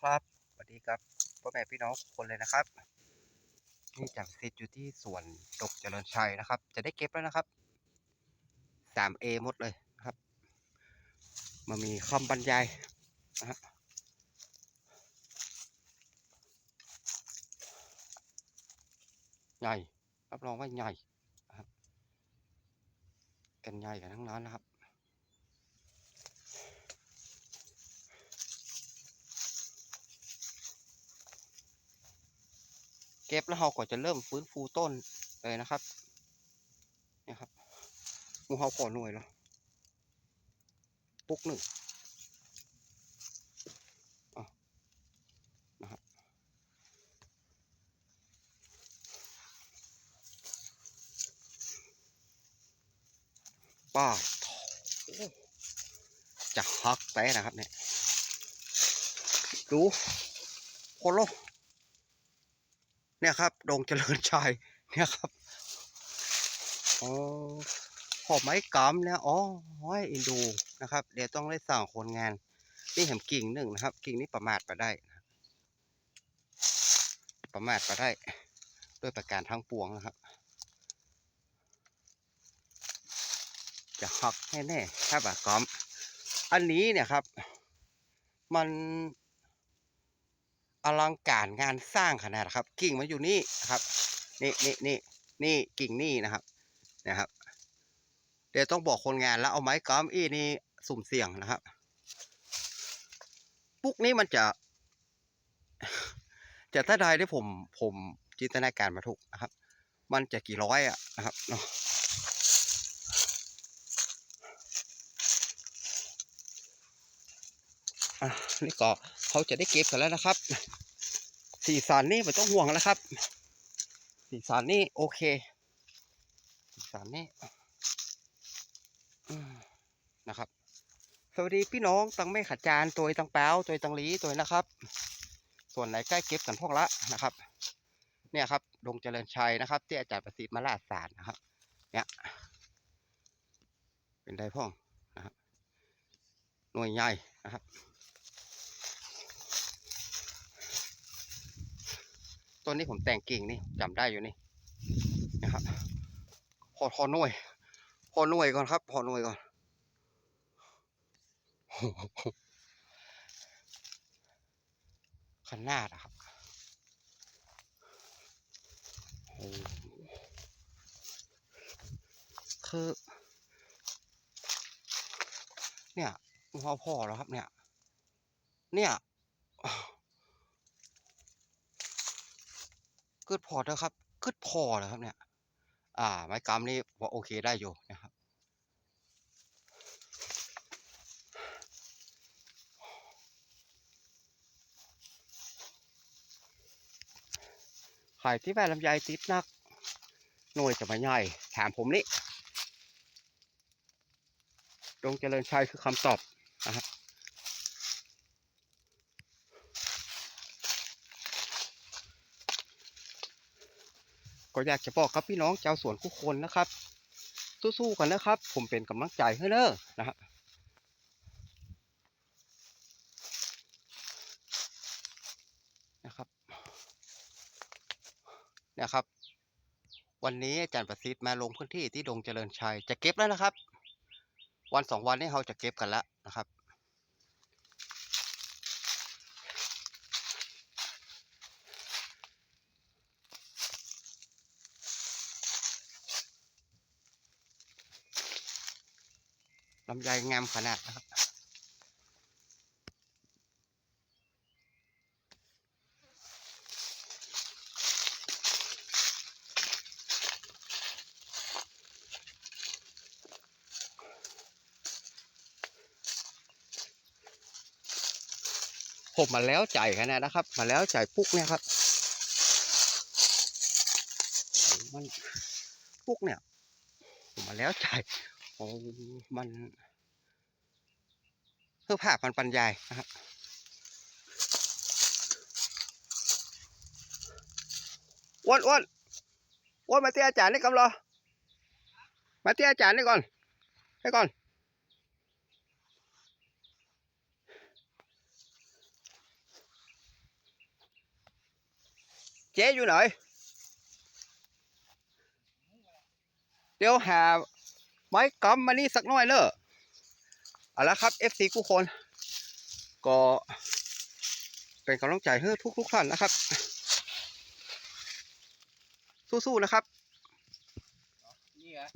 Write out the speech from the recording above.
ครับสวัสดีครับพ่อแม่พี่น้องคนเลยนะครับ นี่จากสิทธิ์อยู่ที่สวนดกเจริญชัยนะครับ จะได้เก็บแล้วนะครับ 3A หมดเลยนะครับมามีคำบรรยายนะฮะใหญ่รับรองว่าใหญ่นะครับกันใหญ่กันทั้งนั้นนะครับ เก็บแล้วเราก็จะเริ่มฟื้นฟูต้นเลยนะครับนี่ครับมูเฮาขอหน่วยแล้วปุ๊กหนึ่งอะนะครับป้าจะฮักแต่นะครับเนี่ยดูโคโล เนี่ยครับดงเจริญชัยเนี่ยครับอ๋อขอบไม้กำเนี่ยอ๋อห้อยอินดูนะครับ เดี๋ยวต้องได้สั่งคนงาน นี่เห็นกิ่งหนึ่งนะครับ กิ่งนี้ประมาทไปได้ ประมาทไปได้ ด้วยประการทั้งปวงนะครับ จะหักแน่ๆถ้าแบบกำอันนี้เนี่ยครับ มัน อลังการงานสร้างขนาดครับ กิ่งมันอยู่นี่ครับนี่นี่นี่นี่กิ่งนี่นะครับนะครับ เดี๋ยวต้องบอกคนงานแล้วเอาไม้กำอีนี่สุ่มเสี่ยงนะครับปุ๊กนี้มันจะ จะถ้าใดที่ผมผมจินตนาการมาถูกนะครับ มันจะกี่ร้อยอะนะครับเนาะอะนี่ก็ เขาจะได้เก็บกันแล้วนะครับ สีสันนี่ไม่ต้องห่วงแล้วครับ สีสันนี่โอเค สีสันนี่นะครับ สวัสดีพี่น้องตังไม่ขัดจานตัวตังแป้วตัวตังลีตัวนะครับ ส่วนไหนใกล้เก็บกันพวกละนะครับ เนี่ยครับดงเจริญชัยนะครับ ที่อาจารย์ประสิทธิ์มาลาดสารนะครับ เนี่ย เป็นไดพ่องนะครับหน่วยใหญ่นะครับ ต้นนี้ผมแต่งกิ่งนี่จำได้อยู่นี่นะครับพอพอหน่วย พอหน่วยก่อนครับพอหน่วยก่อนขนาดอะครับคือ เนี่ยพอพอแล้วครับเนี่ย เนี่ย กึดพอเถอะครับกึดพอแล้วครับเนี่ย อ่า ไม้กำนี่พอโอเคได้อยู่นะครับขายที่แม่ลำไยติดนัก หน่วยจะมาใหญ่ถามผมนี่ดงเจริญชัยคือคำตอบนะฮะ ก็อยากจะบอกครับพี่น้องชาวสวนทุกคนนะครับ สู้ๆกันนะครับ ผมเป็นกำลังใจให้เนอะนะฮะนะครับนี่ยครับ วันนี้อาจารย์ประสิทธิ์มาลงพื้นที่ที่ดงเจริญชัยจะเก็บแล้วนะครับ วันสองวันนี้เราจะเก็บกันแล้วนะครับ ลำไยงามขนาดนะครับ ผมมาแล้วใจขนาดนะครับ มาแล้วใจปุ๊กเนี่ยครับ มันปุ๊กเนี่ย ผมมาแล้วใจ อ้มันเพื่อภาพมันบรรยายนะครับอ้วนอ้วนอ้วนมาเตี้ยอาจารย์นี่กำลังมาเตี้ยอาจารย์นี่ก่อนให้ก่อนอจ๊อยู่ไหนเดี๋ยวหา ไม้กำมานี่สักหน่อยเลยเอาละครับ FC กูคน ก็เป็นกำลังใจให้ทุกทุกๆท่านนะครับ สู้ๆนะครับนี่เหรอ